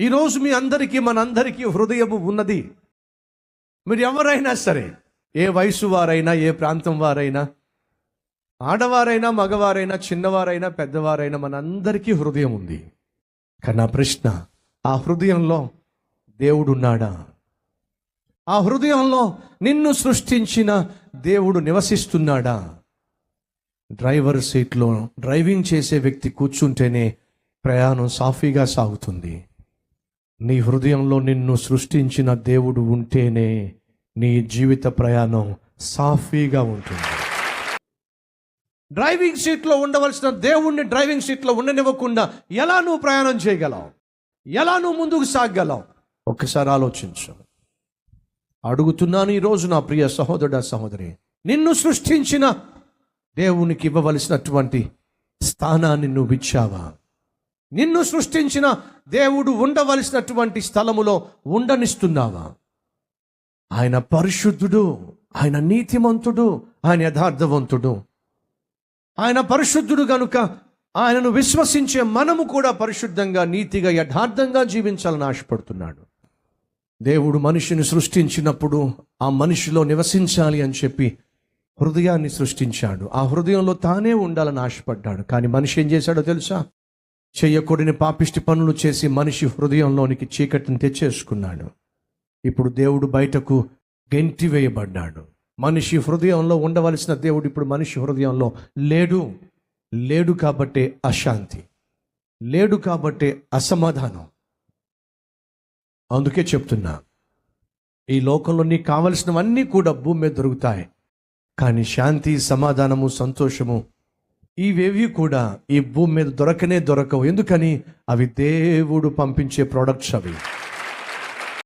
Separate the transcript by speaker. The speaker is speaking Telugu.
Speaker 1: ఈరోజు మీ అందరికీ మనందరికీ హృదయము ఉన్నది. మీరు ఎవరైనా సరే ఏ వయసు వారైనా ఏ ప్రాంతం వారైనా ఆడవారైనా మగవారైనా చిన్నవారైనా పెద్దవారైనా మనందరికీ హృదయం ఉంది. కానీ నా ప్రశ్న ఆ హృదయంలో దేవుడున్నాడా? ఆ హృదయంలో నిన్ను సృష్టించిన దేవుడు నివసిస్తున్నాడా? డ్రైవర్ సీట్లో డ్రైవింగ్ చేసే వ్యక్తి కూర్చుంటేనే ప్రయాణం సాఫీగా సాగుతుంది. నీ హృదయంలో నిన్ను సృష్టించిన దేవుడు ఉంటేనే నీ జీవిత ప్రయాణం సాఫీగా ఉంటుంది. డ్రైవింగ్ సీట్లో ఉండవలసిన దేవుణ్ణి డ్రైవింగ్ సీట్లో ఉండనివ్వకుండా ఎలా నువ్వు ప్రయాణం చేయగలవు? ఎలా నువ్వు ముందుకు సాగగలవు? ఒకసారి ఆలోచించు. అడుగుతున్నాను ఈరోజు నా ప్రియ సహోదరుడ సహోదరి నిన్ను సృష్టించిన దేవునికి ఇవ్వవలసినటువంటి స్థానాన్ని నువ్వు ఇచ్చావా? నిన్ను సృష్టించిన దేవుడు ఉండవలసినటువంటి స్థలములో ఉండనిస్తున్నావా? ఆయన పరిశుద్ధుడు ఆయన నీతిమంతుడు ఆయన యథార్థవంతుడు. ఆయన పరిశుద్ధుడు గనుక ఆయనను విశ్వసించే మనము కూడా పరిశుద్ధంగా నీతిగా యథార్థంగా జీవించాలని ఆశపడుతున్నాడు. దేవుడు మనిషిని సృష్టించినప్పుడు ఆ మనిషిలో నివసించాలి అని చెప్పి హృదయాన్ని సృష్టించాడు. ఆ హృదయంలో తానే ఉండాలని ఆశపడ్డాడు. కానీ మనిషి ఏం చేశాడో తెలుసా? చేయకూడని పాపిష్టి పనులు చేసి మనిషి హృదయంలోనికి చీకటిని తెచ్చేసుకున్నాడు. ఇప్పుడు దేవుడు బయటకు గెంటివేయబడ్డాడు మనిషి హృదయంలో ఉండవలసిన దేవుడు ఇప్పుడు మనిషి హృదయంలో లేడు. లేడు కాబట్టే అశాంతి. లేడు కాబట్టే అసమాధానం. అందుకే చెప్తున్నా ఈ లోకంలో నీకు కావలసినవన్నీ కూడా భూమి మీద దొరుకుతాయి. కానీ శాంతి సమాధానము సంతోషము ఇవేవి కూడా ఈ భూమి మీద దొరకనే దొరకవు. ఎందుకని? అవి దేవుడు పంపించే ప్రోడక్ట్స్ అవి.